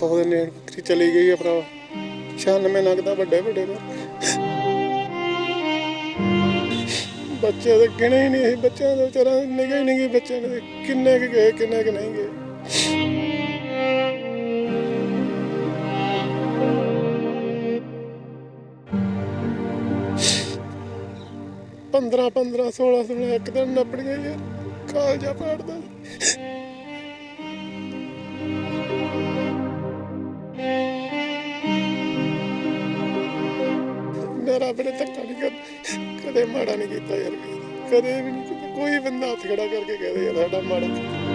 200 ਦੇ ਨੇੜੇ ਬੱਕਰੀ ਚਲੀ ਗਈ ਆ ਭਰਾ 96 ਨਗਦਾ ਵੱਡੇ ਵੱਡੇ ਨੇ। ਬੱਚੇ ਦੇ ਗਿਣੇ ਹੀ ਨਹੀਂ ਸੀ ਬੱਚਿਆਂ ਦੇ ਵਿਚਾਰਾ ਨਿਗੇ ਹੀ ਬੱਚਿਆਂ ਦੇ। ਕਿੰਨੇ ਕੁ ਗਏ, ਕਿੰਨੇ ਕੁ ਨਹੀਂ ਗਏ। ਪੰਦਰਾਂ ਪੰਦਰਾਂ 16 16 ਇੱਕ ਦਿਨ ਨੱਪੜ ਗਏ ਯਾਰ ਕਾਲਜਾ ਪਾੜਦਾ। ਮੇਰਾ ਬੜੇ ਧੱਕਾ ਨਹੀਂ ਕਰ ਕਦੇ ਮਾੜਾ ਨਹੀਂ ਕੀਤਾ ਯਾਰ ਕਦੇ ਵੀ ਨਹੀਂ ਕੋਈ ਬੰਦਾ ਹੱਥ ਖੜਾ ਕਰਕੇ ਕਹਦੇ ਯਾਰ, ਸਾਡਾ ਮਾੜਾ ਕੀਤਾ।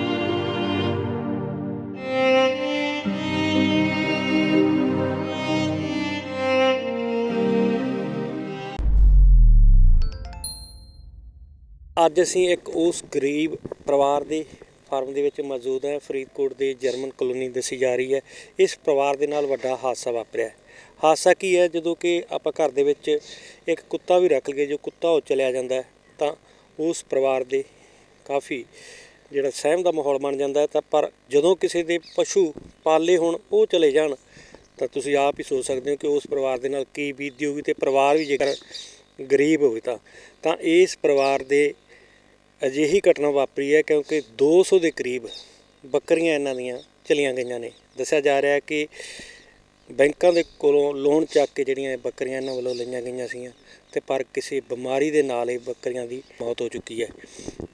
ਅੱਜ ਅਸੀਂ ਇੱਕ ਉਸ ਗਰੀਬ ਪਰਿਵਾਰ ਦੇ ਫਾਰਮ ਦੇ ਵਿੱਚ ਮੌਜੂਦ ਹੈ। ਫਰੀਦਕੋਟ ਦੇ ਜਰਮਨ ਕਲੋਨੀ ਦੱਸੀ ਜਾ ਰਹੀ ਹੈ। ਇਸ ਪਰਿਵਾਰ ਦੇ ਨਾਲ ਵੱਡਾ ਹਾਦਸਾ ਵਾਪਰਿਆ ਹੈ। ਹਾਦਸਾ ਕੀ ਹੈ? ਜਦੋਂ ਕਿ ਆਪਾਂ ਘਰ ਦੇ ਵਿੱਚ ਇੱਕ ਕੁੱਤਾ ਵੀ ਰੱਖ ਲਈਏ, ਜੋ ਕੁੱਤਾ ਉਹ ਚਲਿਆ ਜਾਂਦਾ ਤਾਂ ਉਸ ਪਰਿਵਾਰ ਦੇ ਕਾਫੀ ਜਿਹੜਾ ਸਹਿਮ ਦਾ ਮਾਹੌਲ ਬਣ ਜਾਂਦਾ ਤਾਂ ਪਰ ਜਦੋਂ ਕਿਸੇ ਦੇ ਪਸ਼ੂ ਪਾਲੇ ਹੋਣ, ਉਹ ਚਲੇ ਜਾਣ, ਤਾਂ ਤੁਸੀਂ ਆਪ ਹੀ ਸੋਚ ਸਕਦੇ ਹੋ ਕਿ ਉਸ ਪਰਿਵਾਰ ਦੇ ਨਾਲ ਕੀ ਬੀਤਦੀ ਹੋਊਗੀ ਤੇ ਪਰਿਵਾਰ ਵੀ ਜੇਕਰ ਗਰੀਬ ਹੋਵੇ ਤਾਂ। ਤਾਂ ਇਸ ਪਰਿਵਾਰ ਦੇ ਅਜਿਹੀ ਘਟਨਾ ਵਾਪਰੀ ਹੈ, ਕਿਉਂਕਿ 200 ਦੇ ਕਰੀਬ ਬੱਕਰੀਆਂ ਇਹਨਾਂ ਦੀਆਂ ਚਲੀਆਂ ਗਈਆਂ ਨੇ। ਦੱਸਿਆ ਜਾ ਰਿਹਾ ਹੈ ਕਿ ਬੈਂਕਾਂ ਦੇ ਕੋਲੋਂ ਲੋਨ ਚੱਕ ਕੇ ਜਿਹੜੀਆਂ ਇਹ ਬੱਕਰੀਆਂ ਇਹਨਾਂ ਵੱਲੋਂ ਲਈਆਂ ਗਈਆਂ ਸੀਗੀਆਂ ਤੇ ਪਰ ਕਿਸੇ ਬਿਮਾਰੀ ਦੇ ਨਾਲ ਇਹ ਬੱਕਰੀਆਂ ਦੀ ਮੌਤ ਹੋ ਚੁੱਕੀ ਹੈ।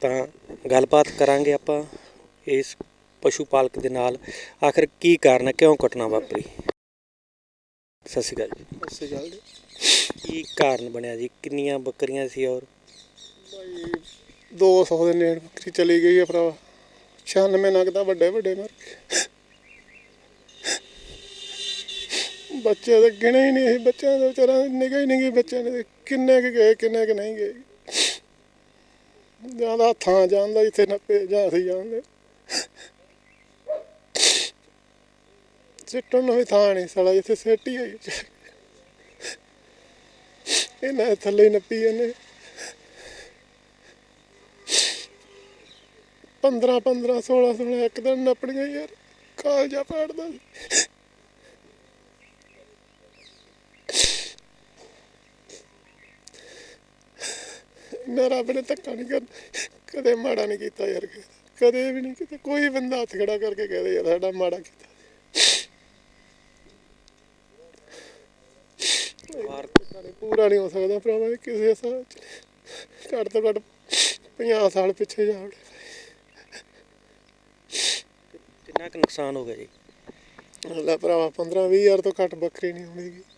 ਤਾਂ ਗੱਲਬਾਤ ਕਰਾਂਗੇ ਆਪਾਂ ਇਸ ਪਸ਼ੂ ਪਾਲਕ ਦੇ ਨਾਲ। ਆਖਰ ਕੀ ਕਾਰਨ ਹੈ? ਕਿਉਂ ਘਟਨਾ ਵਾਪਰੀ? ਸਤਿ ਸ਼੍ਰੀ ਅਕਾਲ ਜੀ। ਇਸੇ ਗੱਲ ਦੇ ਕੀ ਕਾਰਨ ਬਣਿਆ ਜੀ? ਕਿੰਨੀਆਂ ਬੱਕਰੀਆਂ ਸੀ ਔਰ? ਭਾਈ 200 ਦੇ ਨੇੜੇ ਬੱਕਰੀ ਚਲੀ ਗਈ ਆ ਭਰਾ 96 ਨਗਦਾ ਵੱਡੇ ਵੱਡੇ ਮਰ ਗਏ ਬੱਚੇ ਦੇ ਗਿਣੇ ਹੀ ਨਹੀਂ ਸੀ ਬੱਚਿਆਂ ਦੇ ਵਿਚਾਰਾ ਨਿਗੇ ਹੀ ਨਹੀਂ ਗਏ ਬੱਚਿਆਂ ਦੇ। ਕਿੰਨੇ ਕੁ ਗਏ, ਕਿੰਨੇ ਕੁ ਨਹੀਂ ਗਏ। ਜ਼ਿਆਦਾ ਥਾਂ ਜਾਂਦਾ ਇੱਥੇ ਨੱਪੇ, ਜਾਂ ਅਸੀਂ ਜਾਂਦੇ। ਸਿੱਟਣ ਨੂੰ ਵੀ ਥਾਂ ਨਹੀਂ ਸਾਲਾ ਜਿੱਥੇ ਸੇਟੀ ਹੋਈ। ਇਹਨਾਂ ਥੱਲੇ ਨੱਪੀ ਉਹਨੇ 15 15 16 16 ਇੱਕ ਦਿਨ ਨੱਪਣੀਆਂ ਯਾਰ, ਕਾਲਜਾ ਪਾੜਦਾ ਸੀ। ਮੇਰਾ ਬੜੇ ਧੱਕਾ ਨਹੀਂ ਕਰ ਕਦੇ ਮਾੜਾ ਨਹੀਂ ਕੀਤਾ ਯਾਰ ਕਿਸੇ ਦਾ। ਕਦੇ ਵੀ ਨਹੀਂ ਕੀਤਾ ਕੋਈ ਬੰਦਾ ਹੱਥ ਖੜਾ ਕਰਕੇ ਕਹਦੇ ਯਾਰ ਸਾਡਾ ਮਾੜਾ ਕੀਤਾ ਪੂਰਾ ਨਹੀਂ ਹੋ ਸਕਦਾ ਭਰਾਵਾ ਇਹ ਕਿਸੇ ਸਾਲ ਚ ਘੱਟ ਤੋਂ ਘੱਟ 50 ਸਾਲ ਪਿੱਛੇ ਜਾ ਵੜੇ ਕਿੰਨਾ ਕੁ ਨੁਕਸਾਨ ਹੋ ਗਿਆ ਜੀ ਲੈ ਭਰਾਵਾ 15 20 ਹਜ਼ਾਰ ਤੋਂ ਘੱਟ ਬੱਕਰੀ ਨਹੀਂ ਹੋਣੀਗੀ ਯਾਨੀ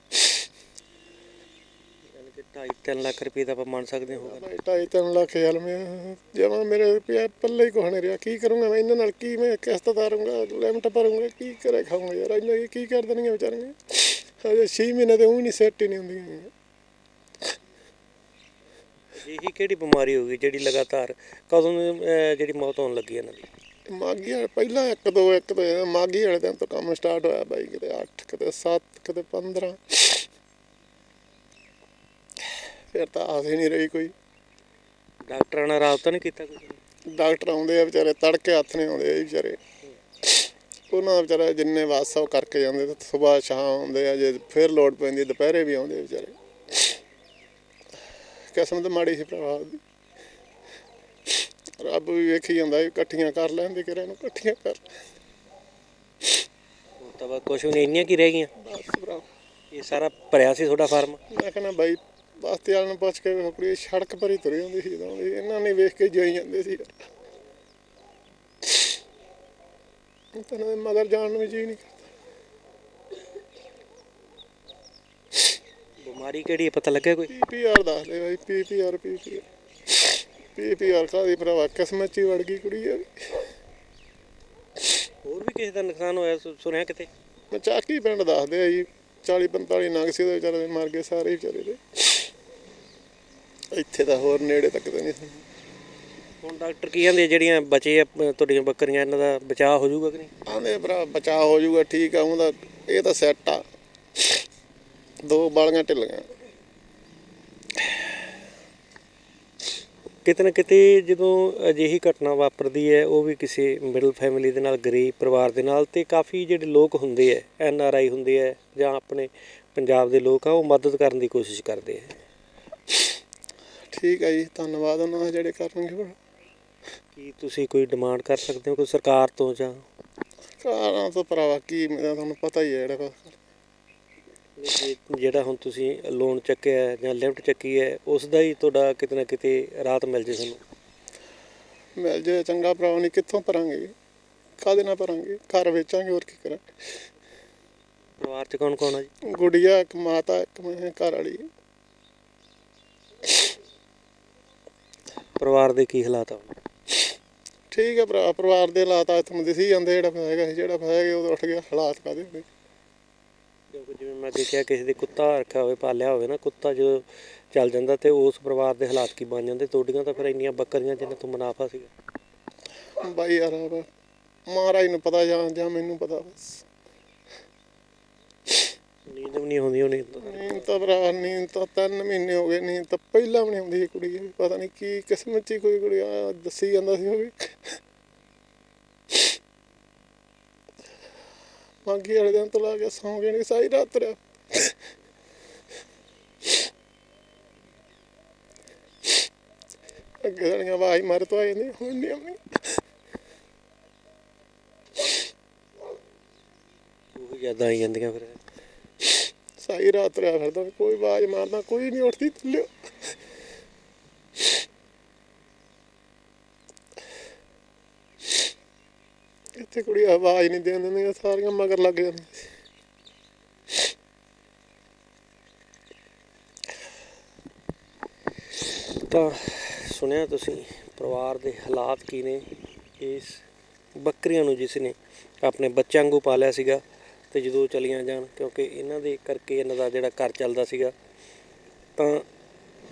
2.5 ਲੱਖ ਰੁਪਏ ਦਾ ਆਪਾਂ ਮੰਨ ਸਕਦੇ ਹੋਗਾ ਭਾਈ ਢਾਈ ਲੱਖ ਹਜ਼ਾਰ ਮੈਂ ਜਮਾ ਮੇਰੇ ਰੁਪਿਆ ਪੱਲੇ ਹੀ ਨਹੀਂ ਰਿਹਾ। ਕੀ ਕਰੂੰਗਾ ਮੈਂ ਇਹਨਾਂ ਨਾਲ ਕੀ ਮੈਂ ਕਿਸ਼ਤ ਤਾਰੂੰਗਾ ਲਿਮਟ ਭਰੂੰਗਾ ਕੀ ਕਰੇ ਖਾਊਂਗਾ ਯਾਰ ਇਹਨਾਂ ਕੀ ਕੀ ਕਰ ਦੇਣਗੇ ਵਿਚਾਰੀਆਂ? ਹਜੇ 6 ਮਹੀਨੇ ਤੇ ਉਹ ਨਹੀਂ ਸੈੱਟ ਹੀ ਨਹੀਂ ਹੁੰਦੀਆਂ। ਇਹੀ ਕਿਹੜੀ ਬਿਮਾਰੀ ਹੋ ਗਈ ਜਿਹੜੀ ਲਗਾਤਾਰ ਕਦੋਂ ਜਿਹੜੀ ਮੌਤ ਹੋਣ ਲੱਗੀ ਇਹਨਾਂ ਦੀ? ਮਾਗੀ ਵਾਲੇ ਪਹਿਲਾਂ ਇੱਕ ਦੋ ਇੱਕ ਦੋ ਮਾਗੀ ਵਾਲੇ ਦਿਨ ਤੋਂ ਕੰਮ ਸਟਾਰਟ ਹੋਇਆ ਬਾਈ ਕਿਤੇ 8 ਕਿਤੇ 7 ਕਿਤੇ 15 ਫਿਰ ਤਾਂ ਆਸ ਹੀ ਨਹੀਂ ਰਹੀ ਕੋਈ। ਡਾਕਟਰਾਂ ਨਾਲ ਰਾਬਤਾ ਨਹੀਂ ਕੀਤਾ ਕੋਈ? ਡਾਕਟਰ ਆਉਂਦੇ ਆ ਵਿਚਾਰੇ ਤੜਕੇ ਹੱਥ ਨਹੀਂ ਆਉਂਦੇ ਆ ਜੀ ਵਿਚਾਰੇ। ਉਹਨਾਂ ਦਾ ਵਿਚਾਰਾ ਜਿੰਨੇ ਵਾਸਾ ਉਹ ਕਰਕੇ ਜਾਂਦੇ ਤੇ ਸਵੇਰ ਸ਼ਾਮ ਆਉਂਦੇ ਆ ਜੇ ਫਿਰ ਲੋਡ ਪੈਂਦੀ ਦੁਪਹਿਰੇ ਵੀ ਆਉਂਦੇ ਆ ਵਿਚਾਰੇ। ਕਿਸਮਤ ਮਾੜੀ ਸੀ ਭਰਾ ਦੀ ਰੱਬ ਵੀ ਵੇਖੀ ਜਾਂਦਾ ਇਕੱਠੀਆਂ ਕਰ ਲੈਂਦੇ ਕਿਰਾਂ ਨੂੰ ਇਕੱਠੀਆਂ ਕਰ ਹੁਣ ਤਾਂ ਬਸ ਕੁਛ ਵੀ ਨਹੀਂ ਇੰਨੀਆਂ ਕੀ ਰਹਿ ਗਈਆਂ? ਬਸ ਭਰਾ ਇਹ ਸਾਰਾ ਭਰਿਆ ਸੀ ਤੁਹਾਡਾ ਫਾਰਮ? ਮੈਂ ਕਹਿੰਦਾ ਬਾਈ ਬਸਤੀ ਵਾਲਿਆਂ ਨੂੰ ਪੁੱਛ ਕੇ ਵੇਖੋ ਕੁੜੀ ਸੜਕ ਪਰ ਹੀ ਤੁਰੀ ਹੁੰਦੀ ਸੀ ਜਦੋਂ ਦੀ। ਇਹਨਾਂ ਨੇ ਵੇਖ ਕੇ ਜਾਈ ਜਾਂਦੇ ਸੀ। ਤਨਾਂ ਮਗਰ ਜਾਣ ਨੂੰ ਜੀ ਨਹੀਂ ਕਰਦਾ। ਬਿਮਾਰੀ ਕਿਹੜੀ ਹੈ ਪਤਾ ਲੱਗਿਆ ਕੋਈ? ਪੀਪੀਆਰ ਦੱਸ ਦੇ ਬਾਈ ਪੀਪੀਆਰ ਪੀਪੀਆਰ ਪੀਪੀਆਰ ਕਾਦੀ ਭਰਾਵਾ ਕਿਸਮਤ ਚ ਹੀ ਵੜ ਗਈ ਕੁੜੀ ਆ ਹੋਰ ਵੀ ਕਿਸੇ ਦਾ ਨੁਕਸਾਨ ਹੋਇਆ ਸੁ- ਸੁਣਿਆ ਕਿਤੇ? ਮੈਂ ਚਾਕੀ ਪਿੰਡ ਦੱਸਦੇ ਆ ਜੀ 40 45 ਨਗ ਸੀ ਉਹਦੇ ਵਿਚਾਰੇ ਦੇ ਮਰ ਗਏ ਸਾਰੇ ਹੀ ਵਿਚਾਰੇ ਦੇ। ਇੱਥੇ ਤਾਂ ਹੋਰ ਨੇੜੇ ਤੱਕ ਤਾਂ ਨਹੀਂ ਸੀ। ਹੁਣ ਡਾਕਟਰ ਕੀ ਕਹਿੰਦੇ ਜਿਹੜੀਆਂ ਬਚੇ ਆ ਅਹ, ਤੁਹਾਡੀਆਂ ਬੱਕਰੀਆਂ ਇਹਨਾਂ ਦਾ ਬਚਾਅ ਹੋ ਜਾਊਗਾ ਕਿ ਨਹੀਂ? ਆਂਦੇ ਭਰਾ ਬਚਾਅ ਹੋ ਜਾਊਗਾ ਠੀਕ ਆ ਉਹਦਾ ਇਹ ਤਾਂ ਸੈੱਟ ਆ। ਦੋ ਬਾਲੀਆਂ ਢਿੱਲੀਆਂ। ਕਿਤੇ ਨਾ ਕਿਤੇ ਜਦੋਂ ਅਜਿਹੀ ਘਟਨਾ ਵਾਪਰਦੀ ਹੈ ਉਹ ਵੀ ਕਿਸੇ ਮਿਡਲ ਫੈਮਿਲੀ ਦੇ ਨਾਲ ਗਰੀਬ ਪਰਿਵਾਰ ਦੇ ਨਾਲ ਤੇ ਕਾਫੀ ਜਿਹੜੇ ਲੋਕ ਹੁੰਦੇ ਆ ਐਨ ਆਰ ਆਈ ਹੁੰਦੇ ਆ ਜਾਂ ਆਪਣੇ ਪੰਜਾਬ ਦੇ ਲੋਕ ਆ ਉਹ ਮਦਦ ਕਰਨ ਦੀ ਕੋਸ਼ਿਸ਼ ਕਰਦੇ ਆ। ਠੀਕ ਹੈ ਜੀ ਧੰਨਵਾਦ ਉਹਨਾਂ ਦਾ ਜਿਹੜੇ ਕਰਨਗੇ ਭਰਾ। ਕੀ ਤੁਸੀਂ ਕੋਈ ਡਿਮਾਂਡ ਕਰ ਸਕਦੇ ਹੋ ਕੋਈ ਸਰਕਾਰ ਤੋਂ ਜਾਂ? ਕਾਰਾਂ ਤੋਂ ਭਰਾਵਾ ਕੀ ਮੇਰਾ ਤੁਹਾਨੂੰ ਪਤਾ ਹੀ ਹੈ ਜਿਹੜਾ ਕੁਛ। ਜਿਹੜਾ ਹੁਣ ਤੁਸੀਂ ਲੋਨ ਚੱਕਿਆ ਹੈ ਜਾਂ ਲਿਫਟ ਚੱਕੀ ਹੈ ਉਸ ਦਾ ਹੀ ਤੁਹਾਡਾ ਕਿਤੇ ਨਾ ਕਿਤੇ ਰਾਹਤ ਮਿਲ ਜੇ ਤੁਹਾਨੂੰ? ਮਿਲ ਜੇ ਚੰਗਾ ਭਰਾ ਨਹੀਂ ਕਿੱਥੋਂ ਭਰਾਂਗੇ? ਕਾਹਦੇ ਨਾਲ ਭਰਾਂਗੇ? ਘਰ ਵੇਚਾਂਗੇ ਹੋਰ ਕੀ ਕਰਾਂਗੇ? ਪਰਿਵਾਰ 'ਚ ਕੌਣ ਕੌਣ ਆ ਜੀ? ਗੁੜੀਆ ਇੱਕ ਮਾਤਾ ਇੱਕ ਮੈਂ ਘਰ ਵਾਲੀ। ਪਰਿਵਾਰ ਦੇ ਕੀ ਹਾਲਾਤ ਆ? ਠੀਕ ਹੈ ਭਰਾ ਪਰਿਵਾਰ ਦੇ ਹਾਲਾਤ ਆ ਤੁਹਾਨੂੰ ਦਿਸੀ ਜਾਂਦੇ ਜਿਹੜਾ ਹੈਗਾ ਸੀ ਜਿਹੜਾ ਹੈਗਾ ਉਹ ਉੱਠ ਗਿਆ ਹਾਲਾਤ ਕਾਦੇ ਹੋਣੇ ਕਿਉਂਕਿ ਜਿਵੇਂ ਮੈਂ ਦੇਖਿਆ ਕਿਸੇ ਦੇ ਕੁੱਤਾ ਰੱਖਿਆ ਹੋਵੇ ਪਾਲਿਆ ਹੋਵੇ ਨਾ ਕੁੱਤਾ ਜਦੋਂ ਚੱਲ ਜਾਂਦਾ ਤੇ ਉਸ ਪਰਿਵਾਰ ਦੇ ਹਾਲਾਤ ਕੀ ਬਣ ਜਾਂਦੇ? ਤੁਹਾਡੀਆਂ ਤਾਂ ਫਿਰ ਇੰਨੀਆਂ ਬੱਕਰੀਆਂ ਜਿੰਨਾਂ ਤੋਂ ਮੁਨਾਫਾ ਸੀਗਾ। ਬਾਈ ਯਾਰ ਮਹਾਰਾਜ ਨੂੰ ਪਤਾ ਜਾਂ ਜਾਂ ਮੈਨੂੰ ਪਤਾ ਬਸ। ਨੀਂਦ ਵੀ ਨਹੀਂ ਆਉਂਦੀ ਹੋਣੀ ਨੀਂਦ ਤਾਂ ਭਰਾ ਨੀਂਦ ਤਾਂ ਤਿੰਨ ਮਹੀਨੇ ਹੋ ਗਏ ਨੀਂਦ ਤਾਂ ਪਹਿਲਾਂ ਵੀ ਨਹੀਂ ਆਉਂਦੀ ਸੀ ਕੁੜੀ ਦੀ। ਪਤਾ ਨਹੀਂ ਕੀ ਕਿਸਮਤ 'ਚ ਹੀ ਕੋਈ ਕੁੜੀ ਆ ਦੱਸੀ ਜਾਂਦਾ ਸੀ ਉਹ ਵੀ। ਮਾਗੀ ਵਾਲੇ ਦਿਨ ਤੋਂ ਲਾ ਕੇ ਸੌਂ ਗਏ ਨਹੀਂ ਸਾਰੀ ਰਾਤ ਰਿਆ ਅੱਗੇ ਵਾਲੀਆਂ ਆਵਾਜ਼ ਮਾਰ ਤੋਂ ਆ ਜਾਂਦੀ ਹੁਣ ਨਹੀਂ ਆਉਂਦੀ। ਉਹ ਯਾਦਾਂ ਆਈ ਜਾਂਦੀਆਂ ਫਿਰ। ਸਾਰੀ ਰਾਤ ਰਿਹਾ ਫਿਰਦਾ, ਕੋਈ ਆਵਾਜ਼ ਮਾਰਦਾ, ਕੋਈ ਨਹੀਂ ਉੱਠਦੀ ਥੱਲੇ। ਇੱਥੇ ਕੁੜੀ ਆਵਾਜ਼ ਨਹੀਂ ਦੇਣ ਦਿੰਦੀਆਂ ਸਾਰੀਆਂ ਮਗਰ ਲੱਗ ਜਾਂਦੀਆਂ ਤਾਂ ਸੁਣਿਆ ਤੁਸੀਂ, ਪਰਿਵਾਰ ਦੇ ਹਾਲਾਤ ਕੀ ਨੇ? ਇਸ ਬੱਕਰੀਆਂ ਨੂੰ ਜਿਸ ਨੇ ਆਪਣੇ ਬੱਚਿਆਂ ਵਾਂਗੂ ਪਾਲਿਆ ਸੀਗਾ ਤੇ ਜਦੋਂ ਚਲੀਆਂ ਜਾਣ, ਕਿਉਂਕਿ ਇਹਨਾਂ ਦੇ ਕਰਕੇ ਇਹਨਾਂ ਦਾ ਜਿਹੜਾ ਘਰ ਚੱਲਦਾ ਸੀਗਾ, ਤਾਂ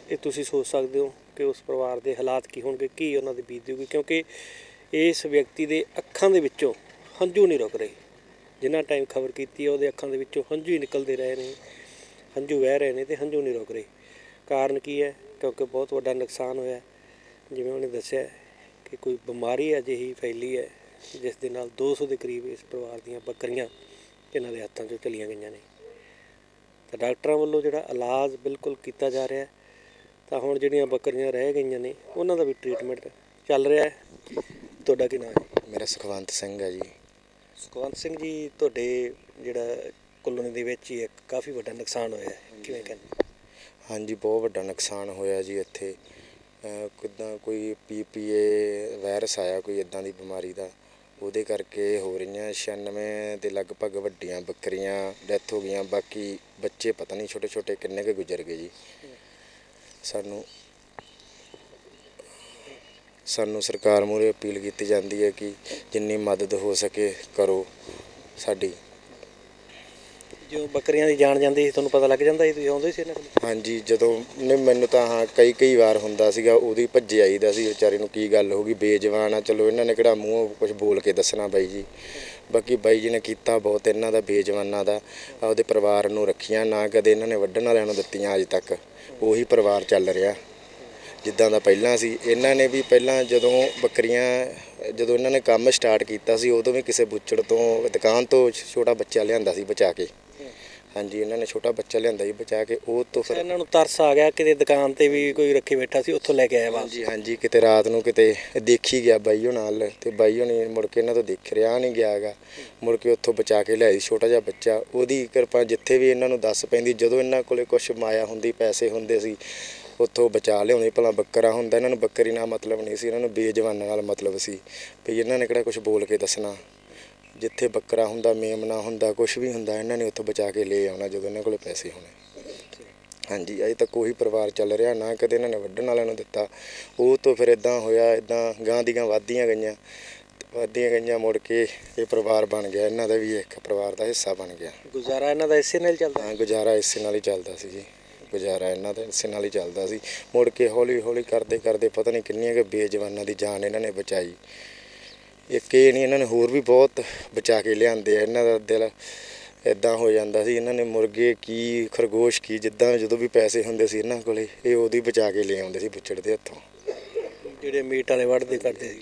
ਇਹ ਤੁਸੀਂ ਸੋਚ ਸਕਦੇ ਹੋ ਕਿ ਉਸ ਪਰਿਵਾਰ ਦੇ ਹਾਲਾਤ ਕੀ ਹੋਣਗੇ, ਕੀ ਉਹਨਾਂ ਦੀ ਬੀਤੀ ਹੋਊਗੀ ਕਿਉਂਕਿ ਇਸ ਵਿਅਕਤੀ ਦੇ ਅੱਖਾਂ ਦੇ ਵਿੱਚੋਂ ਹੰਝੂ ਨਹੀਂ ਰੁਕ ਰਹੇ। ਜਿੰਨਾ ਟਾਈਮ ਖਬਰ ਕੀਤੀ ਹੈ ਉਹਦੇ ਅੱਖਾਂ ਦੇ ਵਿੱਚੋਂ ਹੰਝੂ ਹੀ ਨਿਕਲਦੇ ਰਹੇ ਨੇ। ਹੰਝੂ ਵਹਿ ਰਹੇ ਨੇ ਤੇ ਹੰਝੂ ਨਹੀਂ ਰੁਕ ਰਹੇ। ਕਾਰਨ ਕੀ ਹੈ? ਕਿਉਂਕਿ ਬਹੁਤ ਵੱਡਾ ਨੁਕਸਾਨ ਹੋਇਆ। ਜਿਵੇਂ ਉਹਨੇ ਦੱਸਿਆ ਕਿ ਕੋਈ ਬਿਮਾਰੀ ਅਜਿਹੀ ਫੈਲੀ ਹੈ, ਜਿਸ ਦੇ ਨਾਲ 200 ਦੇ ਕਰੀਬ ਇਸ ਪਰਿਵਾਰ ਦੀਆਂ ਬੱਕਰੀਆਂ ਇਹਨਾਂ ਦੇ ਹੱਥਾਂ 'ਚੋਂ ਚਲੀਆਂ ਗਈਆਂ ਨੇ। ਤਾਂ ਡਾਕਟਰਾਂ ਵੱਲੋਂ ਜਿਹੜਾ ਇਲਾਜ ਬਿਲਕੁਲ ਕੀਤਾ ਜਾ ਰਿਹਾ ਤਾਂ ਹੁਣ ਜਿਹੜੀਆਂ ਬੱਕਰੀਆਂ ਰਹਿ ਗਈਆਂ ਨੇ ਉਹਨਾਂ ਦਾ ਵੀ ਟ੍ਰੀਟਮੈਂਟ ਚੱਲ ਰਿਹਾ ਹੈ। ਤੁਹਾਡਾ ਕੀ ਨਾਮ ਹੈ? ਮੇਰਾ ਸੁਖਵੰਤ ਸਿੰਘ ਹੈ ਜੀ। ਸੁਖਵੰਤ ਸਿੰਘ ਜੀ ਤੁਹਾਡੇ ਜਿਹੜਾ ਕਲੋਨੀ ਦੇ ਵਿੱਚ ਹੀ ਇੱਕ ਕਾਫੀ ਵੱਡਾ ਨੁਕਸਾਨ ਹੋਇਆ ਹੈ ਕਿਵੇਂ ਕਹਿੰਦੇ? ਹਾਂਜੀ ਬਹੁਤ ਵੱਡਾ ਨੁਕਸਾਨ ਹੋਇਆ ਜੀ ਇੱਥੇ। ਕਿੱਦਾਂ ਕੋਈ ਪੀਪੀਏ ਵਾਇਰਸ ਆਇਆ ਕੋਈ ਇਦਾਂ ਦੀ ਬਿਮਾਰੀ ਦਾ ਉਹਦੇ ਕਰਕੇ ਹੋ ਰਹੀਆਂ 96 ਦੇ ਲਗਭਗ ਵੱਡੀਆਂ ਬੱਕਰੀਆਂ ਡੈਥ ਹੋ ਗਈਆਂ। ਬਾਕੀ ਬੱਚੇ ਪਤਾ ਨਹੀਂ ਛੋਟੇ ਛੋਟੇ ਕਿੰਨੇ ਕੁ ਗੁਜ਼ਰ ਗਏ ਜੀ। ਸਾਨੂੰ ਸਾਨੂੰ ਸਰਕਾਰ ਮੂਹਰੇ ਅਪੀਲ ਕੀਤੀ ਜਾਂਦੀ ਹੈ ਕਿ ਜਿੰਨੀ ਮਦਦ ਹੋ ਸਕੇ ਕਰੋ ਸਾਡੀ। ਜੋ ਬੱਕਰੀਆਂ ਦੀ ਜਾਨ ਜਾਂਦੀ ਸੀ, ਤੁਹਾਨੂੰ ਪਤਾ ਲੱਗ ਜਾਂਦਾ ਸੀ, ਤੁਸੀਂ ਆਉਂਦੇ ਸੀ ਇਹਨਾਂ ਕੋਲ? ਹਾਂਜੀ, ਜਦੋਂ ਨੇ ਮੈਨੂੰ ਤਾਂ ਹਾਂ, ਕਈ ਕਈ ਵਾਰ ਹੁੰਦਾ ਸੀਗਾ, ਉਹਦੀ ਭੱਜੇ ਆਈਦਾ ਸੀ, ਵਿਚਾਰੇ ਨੂੰ ਕੀ ਗੱਲ ਹੋ ਗਈ, ਬੇਜਵਾਨ ਆ, ਚਲੋ ਇਹਨਾਂ ਨੇ ਕਿਹੜਾ ਮੂੰਹੋਂ ਕੁਝ ਬੋਲ ਕੇ ਦੱਸਣਾ ਬਾਈ ਜੀ। ਬਾਕੀ ਬਾਈ ਜੀ ਨੇ ਕੀਤਾ ਬਹੁਤ, ਇਹਨਾਂ ਦਾ ਬੇਜਵਾਨਾਂ ਦਾ, ਆਪਦੇ ਪਰਿਵਾਰ ਨੂੰ ਰੱਖੀਆਂ, ਨਾ ਕਦੇ ਇਹਨਾਂ ਨੇ ਵੱਢਣ ਵਾਲਿਆਂ ਨੂੰ ਦਿੱਤੀਆਂ ਅੱਜ ਤੱਕ, ਉਹੀ ਪਰਿਵਾਰ ਚੱਲ ਰਿਹਾ। ਜਿੱਦਾਂ ਦਾ ਪਹਿਲਾਂ ਸੀ, ਇਹਨਾਂ ਨੇ ਵੀ ਪਹਿਲਾਂ ਜਦੋਂ ਬੱਕਰੀਆਂ, ਜਦੋਂ ਇਹਨਾਂ ਨੇ ਕੰਮ ਸਟਾਰਟ ਕੀਤਾ ਸੀ, ਉਦੋਂ ਵੀ ਕਿਸੇ ਬੁੱਚੜ ਤੋਂ, ਦੁਕਾਨ ਤੋਂ ਛੋਟਾ ਬੱਚਾ ਲਿਆਂਦਾ ਸੀ, ਬਚਾ ਕੇ। ਹਾਂਜੀ ਇਹਨਾਂ ਨੇ ਛੋਟਾ ਬੱਚਾ ਲਿਆਂਦਾ ਸੀ ਬਚਾ ਕੇ ਉਹ ਤੋਂ ਫਿਰ ਇਹਨਾਂ ਨੂੰ ਤਰਸ ਆ ਗਿਆ ਕਿਤੇ ਦੁਕਾਨ ਤੇ ਵੀ ਕੋਈ ਰੱਖੀ ਬੈਠਾ ਸੀ ਉੱਥੋਂ ਲੈ ਕੇ ਆਇਆ ਵਾਪਸ। ਹਾਂਜੀ ਹਾਂਜੀ ਕਿਤੇ ਰਾਤ ਨੂੰ ਕਿਤੇ ਦੇਖੀ ਗਿਆ ਬਾਈ ਉਹ ਨਾਲ ਤੇ ਬਾਈ ਹੋਣੀ ਮੁੜ ਕੇ ਇਹਨਾਂ ਤੋਂ ਦੇਖ ਰਿਹਾ ਨਹੀਂ ਗਿਆਗਾ ਮੁੜ ਕੇ ਉੱਥੋਂ ਬਚਾ ਕੇ ਲਿਆਈ ਛੋਟਾ ਜਿਹਾ ਬੱਚਾ। ਉਹਦੀ ਕਿਰਪਾ ਜਿੱਥੇ ਵੀ ਇਹਨਾਂ ਨੂੰ ਦੱਸ ਪੈਂਦੀ ਜਦੋਂ ਇਹਨਾਂ ਕੋਲੇ ਕੁਝ ਮਾਇਆ ਹੁੰਦੀ ਪੈਸੇ ਹੁੰਦੇ ਸੀ ਉੱਥੋਂ ਬਚਾ ਲਿਆਉਂਦੇ। ਭਲਾ ਬੱਕਰਾ ਹੁੰਦਾ ਇਹਨਾਂ ਨੂੰ ਬੱਕਰੀ ਨਾਲ ਮਤਲਬ ਨਹੀਂ ਸੀ ਇਹਨਾਂ ਨੂੰ ਬੇਜਵਾਨਾਂ ਨਾਲ ਮਤਲਬ ਸੀ ਵੀ ਇਹਨਾਂ ਨੇ ਕਿਹੜਾ ਕੁਝ ਬੋਲ ਕੇ ਦੱਸਣਾ। ਜਿੱਥੇ ਬੱਕਰਾ ਹੁੰਦਾ ਮੇਮਣਾ ਹੁੰਦਾ ਕੁਝ ਵੀ ਹੁੰਦਾ ਇਹਨਾਂ ਨੇ ਉੱਥੋਂ ਬਚਾ ਕੇ ਲੈ ਆਉਣਾ ਜਦੋਂ ਇਹਨਾਂ ਕੋਲੇ ਪੈਸੇ ਹੋਣੇ। ਹਾਂਜੀ ਅਜੇ ਤੱਕ ਉਹੀ ਪਰਿਵਾਰ ਚੱਲ ਰਿਹਾ ਨਾ ਕਦੇ ਇਹਨਾਂ ਨੇ ਵੱਢਣ ਵਾਲਿਆਂ ਨੂੰ ਦਿੱਤਾ। ਉਹ ਤੋਂ ਫਿਰ ਇਦਾਂ ਹੋਇਆ ਇਦਾਂ ਗਾਂ ਦੀਆਂ ਵਾਧੀਆਂ ਗਈਆਂ। ਵਾਧੀਆਂ ਗਈਆਂ ਮੁੜ ਕੇ ਇਹ ਪਰਿਵਾਰ ਬਣ ਗਿਆ ਇਹਨਾਂ ਦਾ ਵੀ ਇੱਕ ਪਰਿਵਾਰ ਦਾ ਹਿੱਸਾ ਬਣ ਗਿਆ। ਗੁਜ਼ਾਰਾ ਇਹਨਾਂ ਦਾ ਇਸੇ ਨਾਲ ਹੀ ਚੱਲਦਾ? ਹਾਂ ਗੁਜ਼ਾਰਾ ਇਸੇ ਨਾਲ ਹੀ ਚੱਲਦਾ ਸੀ ਜੀ। ਗੁਜ਼ਾਰਾ ਇਹਨਾਂ ਦਾ ਇਸੇ ਨਾਲ ਹੀ ਚੱਲਦਾ ਸੀ। ਮੁੜ ਕੇ ਹੌਲੀ ਹੌਲੀ ਕਰਦੇ ਕਰਦੇ ਪਤਾ ਨਹੀਂ ਕਿੰਨੀਆਂ ਕਿ ਬੇਜਵਾਨਾਂ ਦੀ ਜਾਨ ਇਹਨਾਂ ਨੇ ਬਚਾਈ। ਇੱਕ ਇਹ ਨਹੀਂ ਇਹਨਾਂ ਨੇ ਹੋਰ ਵੀ ਬਹੁਤ ਬਚਾ ਕੇ ਲਿਆਂਦੇ ਆ ਇਹਨਾਂ ਦਾ ਦਿਲ ਇਦਾਂ ਹੋ ਜਾਂਦਾ ਸੀ ਇਹਨਾਂ ਨੇ ਮੁਰਗੇ ਕੀ ਖਰਗੋਸ਼ ਕੀ ਜਿੱਦਾਂ ਜਦੋਂ ਵੀ ਪੈਸੇ ਹੁੰਦੇ ਸੀ ਇਹਨਾਂ ਕੋਲੇ ਇਹ ਉਹਦੀ ਬਚਾ ਕੇ ਲੈ ਆਉਂਦੇ ਸੀ ਬੁੱਚੜ ਦੇ ਹੱਥੋਂ। ਜਿਹੜੇ ਮੀਟ ਵਾਲੇ ਵੜਦੇ ਕਰਦੇ ਸੀ।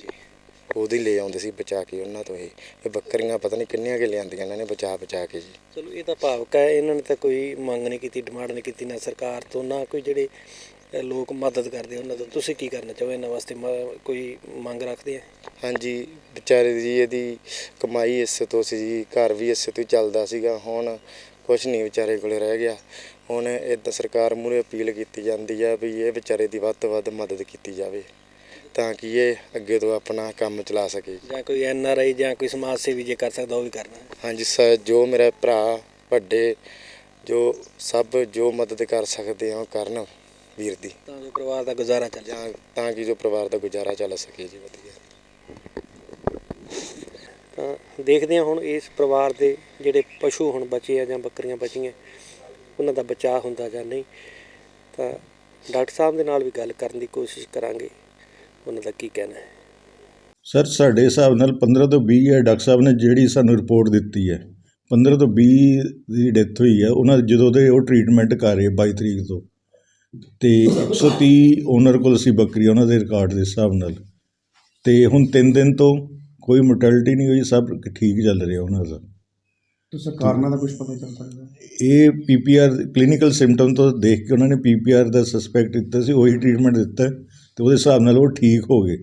ਉਹਦੀ ਲੈ ਆਉਂਦੇ ਸੀ ਬਚਾ ਕੇ ਉਹਨਾਂ ਤੋਂ ਇਹ। ਇਹ ਬੱਕਰੀਆਂ ਪਤਾ ਨਹੀਂ ਕਿੰਨੀਆਂ ਕਿ ਲਿਆਂਦੀਆਂ ਇਹਨਾਂ ਨੇ ਬਚਾ ਬਚਾ ਕੇ ਜੀ। ਚਲੋ ਇਹ ਤਾਂ ਭਾਵਕ ਹੈ ਇਹਨਾਂ ਨੇ ਤਾਂ ਕੋਈ ਮੰਗ ਨਹੀਂ ਕੀਤੀ ਡਿਮਾਂਡ ਨਹੀਂ ਕੀਤੀ ਨਾ ਸਰਕਾਰ ਤੋਂ ਨਾ ਕੋਈ ਜਿਹੜੇ ਲੋਕ ਮਦਦ ਕਰਦੇ ਉਹਨਾਂ ਤੋਂ। ਤੁਸੀਂ ਕੀ ਕਰਨਾ ਚਾਹੋ? ਇਹਨਾਂ ਵਾਸਤੇ ਮ- ਕੋਈ ਮੰਗ ਰੱਖਦੇ ਆ? ਹਾਂਜੀ ਵਿਚਾਰੇ ਜੀ ਇਹਦੀ ਕਮਾਈ ਇਸੇ ਤੋਂ ਸੀ ਜੀ ਘਰ ਵੀ ਇਸੇ ਤੋਂ ਹੀ ਚੱਲਦਾ ਸੀਗਾ। ਹੁਣ ਕੁਝ ਨਹੀਂ ਵਿਚਾਰੇ ਕੋਲੇ ਰਹਿ ਗਿਆ। ਹੁਣ ਇਦਾਂ ਸਰਕਾਰ ਮੂਹਰੇ ਅਪੀਲ ਕੀਤੀ ਜਾਂਦੀ ਆ ਵੀ ਇਹ ਵਿਚਾਰੇ ਦੀ ਵੱਧ ਤੋਂ ਵੱਧ ਮਦਦ ਕੀਤੀ ਜਾਵੇ। ਤਾਂ ਕਿ ਇਹ ਅੱਗੇ ਤੋਂ ਆਪਣਾ ਕੰਮ ਚਲਾ ਸਕੇ। ਜਾਂ ਕੋਈ ਐਨ ਆਰ ਆਈ ਜਾਂ ਕੋਈ ਸਮਾਜ ਸੇਵੀ ਜੇ ਕਰ ਸਕਦਾ ਉਹ ਵੀ ਕਰਨਾ। ਹਾਂਜੀ ਸਰ ਜੋ ਮੇਰਾ ਭਰਾ ਵੱਡੇ ਜੋ ਸਭ ਜੋ ਮਦਦ ਕਰ ਸਕਦੇ ਆ ਉਹ ਕਰਨ। ਵੀਰ ਦੀ। ਤਾਂ ਜੋ ਪਰਿਵਾਰ ਦਾ ਗੁਜ਼ਾਰਾ ਚੱਲ ਜਾਂ ਤਾਂ ਕਿ ਜੋ ਪਰਿਵਾਰ ਦਾ ਗੁਜ਼ਾਰਾ ਚੱਲ ਸਕੇ ਜੀ ਵਧੀਆ। ਤਾਂ ਦੇਖਦੇ ਹਾਂ ਹੁਣ ਇਸ ਪਰਿਵਾਰ ਦੇ ਜਿਹੜੇ ਪਸ਼ੂ ਹੁਣ ਬਚੇ ਆ ਜਾਂ ਬੱਕਰੀਆਂ ਬਚੀਆਂ ਉਹਨਾਂ ਦਾ ਬਚਾਅ ਹੁੰਦਾ ਜਾਂ ਨਹੀਂ ਤਾਂ ਡਾਕਟਰ ਸਾਹਿਬ ਦੇ ਨਾਲ ਵੀ ਗੱਲ ਕਰਨ ਦੀ ਕੋਸ਼ਿਸ਼ ਕਰਾਂਗੇ। ਉਹਨਾਂ ਦਾ ਕੀ ਕਹਿਣਾ ਹੈ? ਸਰ ਸਾਡੇ ਹਿਸਾਬ ਨਾਲ 15 ਤੋਂ 20 ਹੈ ਡਾਕਟਰ ਸਾਹਿਬ ਨੇ ਜਿਹੜੀ ਸਾਨੂੰ ਰਿਪੋਰਟ ਦਿੱਤੀ ਹੈ 15 ਤੋਂ 20 ਦੀ ਡੈਥ ਹੋਈ ਹੈ ਉਹਨਾਂ ਜਦੋਂ ਦੇ ਉਹ ਟ੍ਰੀਟਮੈਂਟ ਕਰ ਰਹੇ 22 ਤਰੀਕ ਤੋਂ। ਤੇ 130 ਓਨਰ ਕੋਲ ਸੀ ਬੱਕਰੀ ਉਹਨਾਂ ਦੇ ਰਿਕਾਰਡ ਦੇ ਹਿਸਾਬ ਨਾਲ। ਤੇ ਹੁਣ 3 ਦਿਨ ਤੋਂ ਕੋਈ ਮੋਰਟੈਲਿਟੀ ਨਹੀਂ ਹੋਈ ਸਭ ਠੀਕ ਚੱਲ ਰਿਹਾ ਉਹਨਾਂ ਦਾ। ਤੇ ਸਰ ਕਾਰਨਾਂ ਦਾ ਕੁਝ ਪਤਾ ਚੱਲ ਸਕਦਾ? ਇਹ ਪੀਪੀਆਰ ਕਲੀਨਿਕਲ ਸਿੰਪਟਮ ਤੋਂ ਦੇਖ ਕੇ ਉਹਨਾਂ ਨੇ ਪੀਪੀਆਰ ਦਾ ਸਸਪੈਕਟ ਕੀਤਾ ਸੀ ਉਹੀ ਟ੍ਰੀਟਮੈਂਟ ਦਿੱਤਾ ਤੇ ਉਹਦੇ ਹਿਸਾਬ ਨਾਲ ਉਹ ਠੀਕ ਹੋ ਗਏ।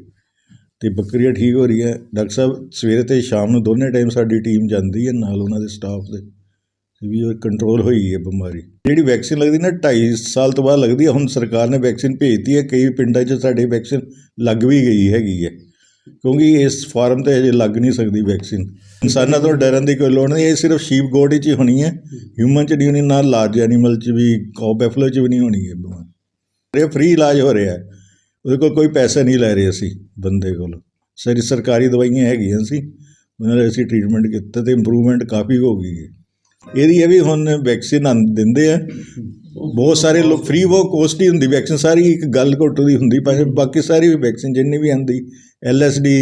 ਤੇ ਬੱਕਰੀਆਂ ਠੀਕ ਹੋ ਰਹੀਆਂ। ਡਾਕਟਰ ਸਾਹਿਬ ਸਵੇਰੇ ਤੇ ਸ਼ਾਮ ਨੂੰ ਦੋਨੇ ਟਾਈਮ ਸਾਡੀ ਟੀਮ ਜਾਂਦੀ ਹੈ ਨਾਲ ਉਹਨਾਂ ਦੇ ਸਟਾਫ ਦੇ। ਵੀ ਉਹ ਕੰਟਰੋਲ ਹੋਈ ਹੈ ਬਿਮਾਰੀ। ਜਿਹੜੀ ਵੈਕਸੀਨ ਲੱਗਦੀ ਨਾ 2.5 ਸਾਲ ਤੋਂ ਬਾਅਦ ਲੱਗਦੀ ਹੈ। ਹੁਣ ਸਰਕਾਰ ਨੇ ਵੈਕਸੀਨ ਭੇਜਤੀ ਹੈ। ਕਈ ਪਿੰਡਾਂ 'ਚ ਸਾਡੇ ਵੈਕਸੀਨ ਲੱਗ ਵੀ ਗਈ ਹੈਗੀ ਹੈ। ਕਿਉਂਕਿ ਇਸ ਫਾਰਮ ਤੇ ਅਜੇ ਲੱਗ ਨਹੀਂ ਸਕਦੀ ਵੈਕਸੀਨ ਇਨਸਾਨਾਂ ਤੋਂ ਡਰਨ ਦੀ ਕੋਈ ਲੋੜ ਨਹੀਂ। ਇਹ ਸਿਰਫ ਸ਼ੀਪ ਗੋਡ 'ਚ ਹੀ ਹੋਣੀ ਹੈ। ਹਿਊਮਨ 'ਚ ਨਹੀਂ ਹੋਣੀ, ਨਾ ਲਾਰਜ ਐਨੀਮਲ 'ਚ ਵੀ ਕਾਉ ਬੈਫਲੋ 'ਚ ਵੀ ਨਹੀਂ ਹੋਣੀ ਹੈ ਬਿਮਾਰੀ। ਇਹ ਫ੍ਰੀ ਇਲਾਜ ਹੋ ਰਿਹਾ ਹੈ। ਉਹਦੇ ਕੋਲ ਕੋਈ ਪੈਸੇ ਨਹੀਂ ਲੈ ਰਹੇ ਅਸੀਂ ਬੰਦੇ ਕੋਲ। ਸਾਰੀ ਸਰਕਾਰੀ ਦਵਾਈਆਂ ਹੈਗੀਆਂ ਸੀ। ਉਹਨਾਂ ਦਾ ਅਸੀਂ ਟ੍ਰੀਟਮੈਂਟ ਕੀਤਾ ਤੇ ਇੰਪਰੂਵਮੈਂਟ ਕਾਫੀ ਹੋ ਗਈ ਹੈ। ਇਹਦੀ ਇਹ ਵੀ ਹੁਣ ਵੈਕਸੀਨ ਦਿੰਦੇ ਆ। ਬਹੁਤ ਸਾਰੇ ਲੋਕ ਫ੍ਰੀ ਉਹ ਕੋਸਟ ਹੀ ਹੁੰਦੀ ਵੈਕਸੀਨ ਸਾਰੀ ਇੱਕ ਗੱਲ ਘੁੱਟ ਦੀ ਹੁੰਦੀ ਪਰ ਬਾਕੀ ਸਾਰੀ ਵੀ ਵੈਕਸੀਨ ਜਿੰਨੀ ਵੀ ਆਂਦੀ ਐਲਐਸਡੀ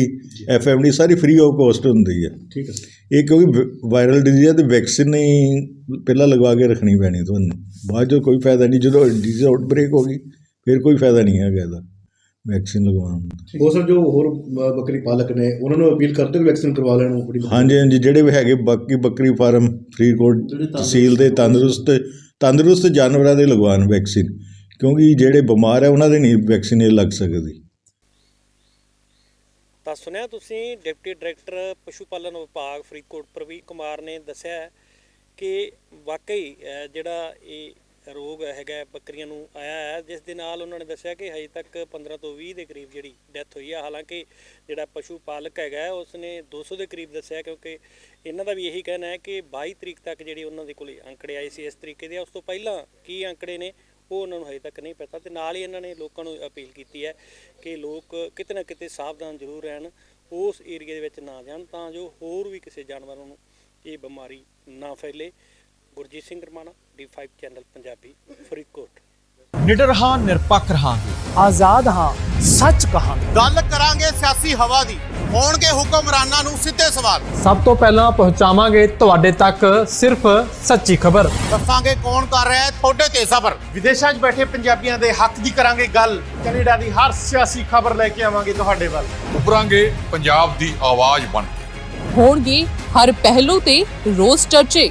ਐਫਐਮਡੀ ਸਾਰੀ ਫ੍ਰੀ ਆਫ ਕੋਸਟ ਹੁੰਦੀ ਹੈ ਠੀਕ ਹੈ ਇਹ ਕਿਉਂਕਿ ਵਾਇਰਲ ਡਿਜ਼ੀਜ਼ ਹੈ ਤੇ ਵੈਕਸੀਨ ਹੀ ਪਹਿਲਾਂ ਲਗਵਾ ਕੇ ਰੱਖਣੀ ਪੈਣੀ ਤੁਹਾਨੂੰ। ਬਾਅਦ ਜੋ ਕੋਈ ਫਾਇਦਾ ਨਹੀਂ ਜਦੋਂ ਡਿਜ਼ੀਜ਼ ਆਊਟਬ੍ਰੇਕ ਹੋ ਗਈ ਫਿਰ ਕੋਈ ਫਾਇਦਾ ਨਹੀਂ ਹੈਗਾ ਇਹਦਾ। ਵੈਕਸੀਨ ਲਗਵਾਉਣ ਉਹ ਸਰ ਜੋ ਹੋਰ ਬੱਕਰੀ ਪਾਲਕ ਨੇ ਉਹਨਾਂ ਨੂੰ ਅਪੀਲ ਕਰਦੇ ਹੋ ਵੈਕਸੀਨ ਕਰਵਾ ਲੈਣ ਉਹ ਆਪਣੀ ਹਾਂਜੀ ਹਾਂਜੀ ਜਿਹੜੇ ਵੀ ਹੈਗੇ ਬਾਕੀ ਬੱਕਰੀ ਫਾਰਮ ਫਰੀਦਕੋਟ ਤਹਿਸੀਲ ਦੇ ਤੰਦਰੁਸਤ ਤੰਦਰੁਸਤ ਜਾਨਵਰਾਂ ਦੇ ਲਗਵਾਉਣ ਵੈਕਸੀਨ। ਕਿਉਂਕਿ ਜਿਹੜੇ ਬਿਮਾਰ ਹੈ ਉਹਨਾਂ ਦੇ ਨਹੀਂ ਵੈਕਸੀਨ ਇਹ ਲੱਗ ਸਕਦੀ। ਤਾਂ ਸੁਣਿਆ ਤੁਸੀਂ ਡਿਪਟੀ ਡਾਇਰੈਕਟਰ ਪਸ਼ੂ ਪਾਲਣ ਵਿਭਾਗ ਫਰੀਦਕੋਟ ਪ੍ਰਵੀਨ ਕੁਮਾਰ ਨੇ ਦੱਸਿਆ ਹੈ ਕਿ ਵਾਕਈ ਅ, ਜਿਹੜਾ ਇਹ ਰੋਗ ਹੈਗਾ ਬੱਕਰੀਆਂ ਨੂੰ ਆਇਆ ਹੈ। ਜਿਸ ਦੇ ਨਾਲ ਉਹਨਾਂ ਨੇ ਦੱਸਿਆ ਕਿ ਹਜੇ ਤੱਕ 15 ਤੋਂ 20 ਦੇ ਕਰੀਬ ਜਿਹੜੀ ਡੈਥ ਹੋਈ ਆ। ਹਾਲਾਂਕਿ ਜਿਹੜਾ ਪਸ਼ੂ ਪਾਲਕ ਹੈਗਾ ਹੈ, ਉਸਨੇ 200 ਦੇ ਕਰੀਬ ਦੱਸਿਆ ਕਿਉਂਕਿ ਇਹਨਾਂ ਦਾ ਵੀ ਇਹੀ ਕਹਿਣਾ ਹੈ ਕਿ 22 ਤਰੀਕ ਤੱਕ ਜਿਹੜੇ ਉਹਨਾਂ ਦੇ ਕੋਲੇ ਅੰਕੜੇ ਆਏ ਸੀ ਇਸ ਤਰੀਕੇ ਦੇ। ਉਸ ਤੋਂ ਪਹਿਲਾਂ ਕੀ ਅੰਕੜੇ ਨੇ ਉਹ ਉਹਨਾਂ ਨੂੰ ਹਜੇ ਤੱਕ ਨਹੀਂ ਪਤਾ। ਤੇ ਨਾਲ ਹੀ ਇਹਨਾਂ ਨੇ ਲੋਕਾਂ ਨੂੰ ਅਪੀਲ ਕੀਤੀ ਹੈ ਕਿ ਲੋਕ ਕਿਤੇ ਨਾ ਕਿਤੇ ਸਾਵਧਾਨ ਜ਼ਰੂਰ ਰਹਿਣ ਉਸ ਏਰੀਆ ਦੇ ਵਿੱਚ ਨਾ ਜਾਣ ਤਾਂ ਜੋ ਹੋਰ ਵੀ ਕਿਸੇ ਜਾਨਵਰ ਨੂੰ ਇਹ ਬਿਮਾਰੀ ਨਾ ਫੈਲੇ। Gurjeet Singh Ramana D5 channel Punjabi Faridkot. ਨਿਡਰ ਹਾਂ ਨਿਰਪੱਖ ਰਹਾਂਗੇ। ਆਜ਼ਾਦ ਹਾਂ ਸੱਚ ਕਹਾਂਗੇ। ਗੱਲ ਕਰਾਂਗੇ ਸਿਆਸੀ ਹਵਾ ਦੀ। ਹੋਣਗੇ ਹੁਕਮਰਾਨਾਂ ਨੂੰ ਸਿੱਧੇ ਸਵਾਲ। ਸਭ ਤੋਂ ਪਹਿਲਾਂ ਪਹੁੰਚਾਵਾਂਗੇ ਤੁਹਾਡੇ ਤੱਕ ਸਿਰਫ ਸੱਚੀ ਖਬਰ। ਦੱਸਾਂਗੇ ਕੌਣ ਕਰ ਰਿਹਾ ਹੈ ਤੁਹਾਡੇ ਤੇ ਸਬਰ। ਵਿਦੇਸ਼ਾਂ 'ਚ ਬੈਠੇ ਪੰਜਾਬੀਆਂ ਦੇ ਹੱਕ ਦੀ ਕਰਾਂਗੇ ਗੱਲ। ਕੈਨੇਡਾ ਦੀ ਹਰ ਸਿਆਸੀ ਖਬਰ ਲੈ ਕੇ ਆਵਾਂਗੇ ਤੁਹਾਡੇ ਵੱਲ। ਉਭਰਾਂਗੇ ਪੰਜਾਬ ਦੀ ਆਵਾਜ਼ ਬਣ ਕੇ। ਹੋਣਗੇ ਹਰ ਪਹਿਲੂ ਤੇ ਰੋਜ਼ ਚਰਚੇ।